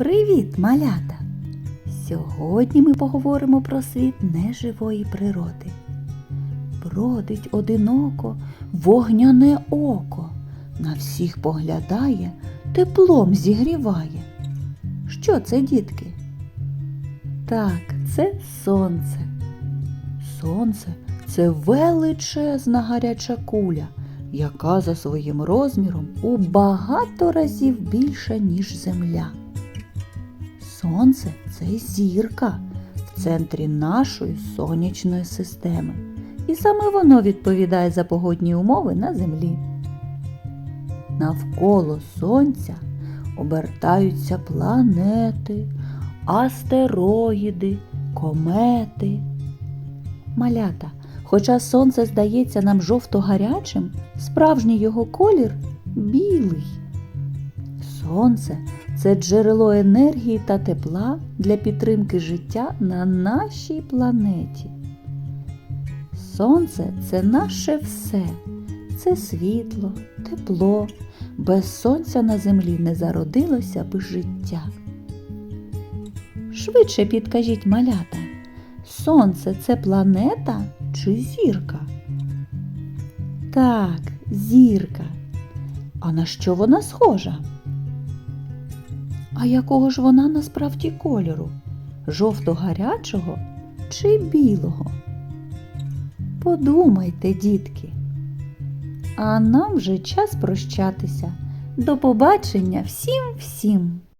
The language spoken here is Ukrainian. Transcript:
Привіт, малята! Сьогодні ми поговоримо про світ неживої природи. Бродить одиноко вогняне око, на всіх поглядає, теплом зігріває. Що це, дітки? Так, це сонце. Сонце це величезна гаряча куля, яка за своїм розміром у багато разів більша, ніж земля. Сонце це зірка в центрі нашої сонячної системи. І саме воно відповідає за погодні умови на землі. Навколо сонця обертаються планети, астероїди, комети. Малята, хоча сонце здається нам жовто-гарячим, справжній його колір білий. Сонце це джерело енергії та тепла для підтримки життя на нашій планеті. Сонце це наше все, це світло, тепло. Без сонця на землі не зародилося б життя. Швидше підкажіть малята, сонце це планета чи зірка? Так, зірка. А на що вона схожа? А якого ж вона насправді кольору? Жовто-гарячого чи білого? Подумайте, дітки. А нам вже час прощатися. До побачення всім всім!